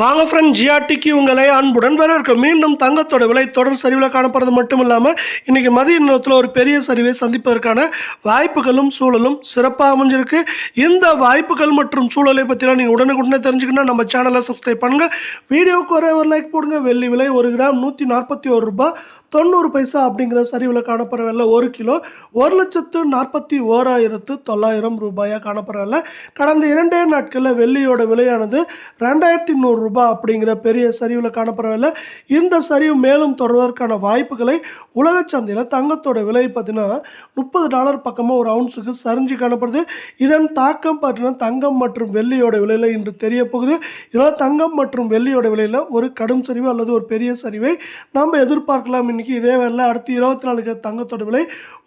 வாங்க ஃப்ரெண்ட் ஜிஆர்டிக்கு உங்களை அன்புடன் வரவேற்க மீண்டும் தங்கத்தோட விலை தொடர் சரிவில் காணப்படுறது மட்டும் இல்லாமல் இன்றைக்கி மதிய நேரத்தில் ஒரு பெரிய சரிவை சந்திப்பதற்கான வாய்ப்புகளும் சூழலும் சிறப்பாக அமைஞ்சிருக்கு. இந்த வாய்ப்புகள் மற்றும் சூழலை பற்றிலாம் நீங்கள் உடனுக்குடனே தெரிஞ்சுக்கணும் நம்ம சேனலை சப்ஸ்கிரைப் பண்ணுங்கள் வீடியோவுக்கு ஒரே ஒரு லைக் போடுங்க. வெள்ளி விலை ஒரு கிராம் நூற்றி நாற்பத்தி ஒரு ரூபாய் தொண்ணூறு பைசா அப்படிங்கிற சரிவில் காணப்படுற ஒரு கிலோ. ஒரு லட்சத்து நாற்பத்தி ஓராயிரத்து தொள்ளாயிரம் ரூபாயாக காணப்படுற கடந்த இரண்டே நாட்களில் வெள்ளியோட விலையானது ரெண்டாயிரத்தி நூறு ரூபாய் அப்படிங்கிற பெரிய சரிவில் காணப்படவில்லை. இந்த சரிவு மேலும் தொடர்வதற்கான வாய்ப்புகளை உலக சந்தையில் தங்கத்தோட விலை பார்த்தீங்கன்னா முப்பது டாலர் பக்கமாக ஒரு அவுன்ஸுக்கு சரிஞ்சு காணப்படுது. இதன் தாக்கம் பார்த்தீங்கன்னா தங்கம் மற்றும் வெள்ளியோட விலையில் இன்று தெரிய போகுது இதனால் தங்கம் மற்றும் வெள்ளியோட விலையில் ஒரு கடும் சரிவு அல்லது ஒரு பெரிய சரிவை நம்ம எதிர்பார்க்கலாம். இன்றைக்கி இதே வேலை அடுத்து இருபத்தி நாலு தங்கத்தோட விலை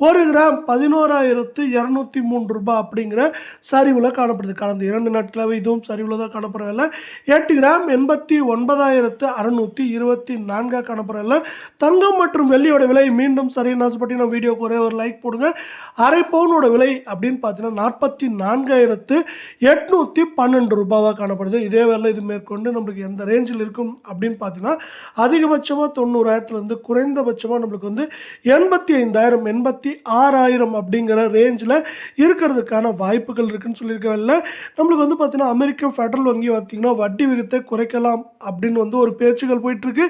ஒரு கிராம் பதினோராயிரத்து இரநூத்தி மூன்று ரூபாய் அப்படிங்கிற சரிவில் காணப்படுது. கடந்த இரண்டு நாட்களாகவே இதுவும் சரிவில் தான் காணப்படவில்லை. எட்டு கிராம் எண்பத்தி ஒன்பதாயிரத்து அறுநூற்றி இருபத்தி நான்காக காணப்படவில்லை தங்கம் மற்றும் வெள்ளியோட விலை மீண்டும் சரின்னு ஆசைப்பட்டு நம்ம வீடியோக்கு ஒரே ஒரு லைக் போடுங்க. அரை பவுனோட விலை அப்படின்னு பார்த்தீங்கன்னா நாற்பத்தி நான்காயிரத்து எட்நூற்றி பன்னெண்டு ரூபாவாக காணப்படுது. இதே வேலை இது மேற்கொண்டு நம்மளுக்கு எந்த ரேஞ்சில் இருக்கும் அப்படின்னு பார்த்தீங்கன்னா அதிகபட்சமாக தொண்ணூறாயிரத்துலேருந்து குறைந்தபட்சமாக நம்மளுக்கு வந்து எண்பத்தி ஐந்தாயிரம் எண்பத்தி ஆறாயிரம் அப்படிங்கிற ரேஞ்சில் இருக்கிறதுக்கான வாய்ப்புகள் இருக்குன்னு சொல்லியிருக்கவில்ல நம்மளுக்கு வந்து பார்த்தீங்கன்னா அமெரிக்க ஃபெடரல் வங்கி பார்த்தீங்கன்னா வட்டி விகிதத்தை குறைக்கலாம் அப்படின்னு வந்து ஒரு பேச்சுகள் போயிட்டுருக்கு.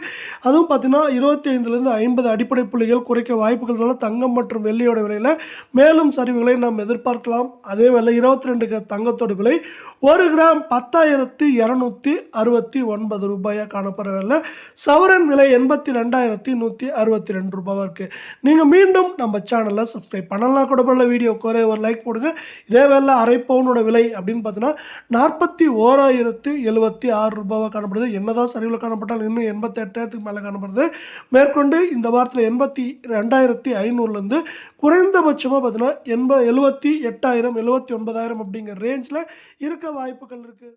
அதுவும் பார்த்தீங்கன்னா இருபத்தி ஐந்துலேருந்து ஐம்பது அடிப்படை புள்ளிகள் குறைக்க வாய்ப்புகள்னால தங்கம் மற்றும் வெள்ளியோட விலையில் மேலும் சரிவுகளை நாம் எதிர்பார்க்கலாம். அதே வேலை இருபத்தி ரெண்டு தங்கத்தோட விலை ஒரு கிராம் பத்தாயிரத்தி இரநூத்தி அறுபத்தி ஒன்பது ரூபாயாக காணப்படவில்லை. சவரன் விலை எண்பத்தி ரெண்டாயிரத்தி நூற்றி அறுபத்தி ரெண்டு ரூபாவாக இருக்குது நீங்கள் மீண்டும் நம்ம சேனலை சப்ஸ்கிரைப் பண்ணலாம். கூட பண்ணல வீடியோ குறை ஒரு லைக் போடுங்க. இதே வேலை அரை பவுனோட விலை அப்படின்னு பார்த்தீங்கன்னா நாற்பத்தி ஓராயிரத்து எழுபத்தி ஆறு ரூபாய் ரூபாவாக காணப்படுது. என்னதான் சரிவில் காணப்பட்டால் இன்னும் எண்பத்தி எட்டாயிரத்துக்கு மேலே காணப்படுது. மேற்கொண்டு இந்த வாரத்தில் எண்பத்தி ரெண்டாயிரத்தி ஐநூறுலேருந்து குறைந்தபட்சமாக பார்த்தீங்கன்னா எண்ப எழுபத்தி எட்டாயிரம் எழுபத்தி ஒன்பதாயிரம் அப்படிங்கிற ரேஞ்சில் இருக்க வாய்ப்புகள் இருக்குது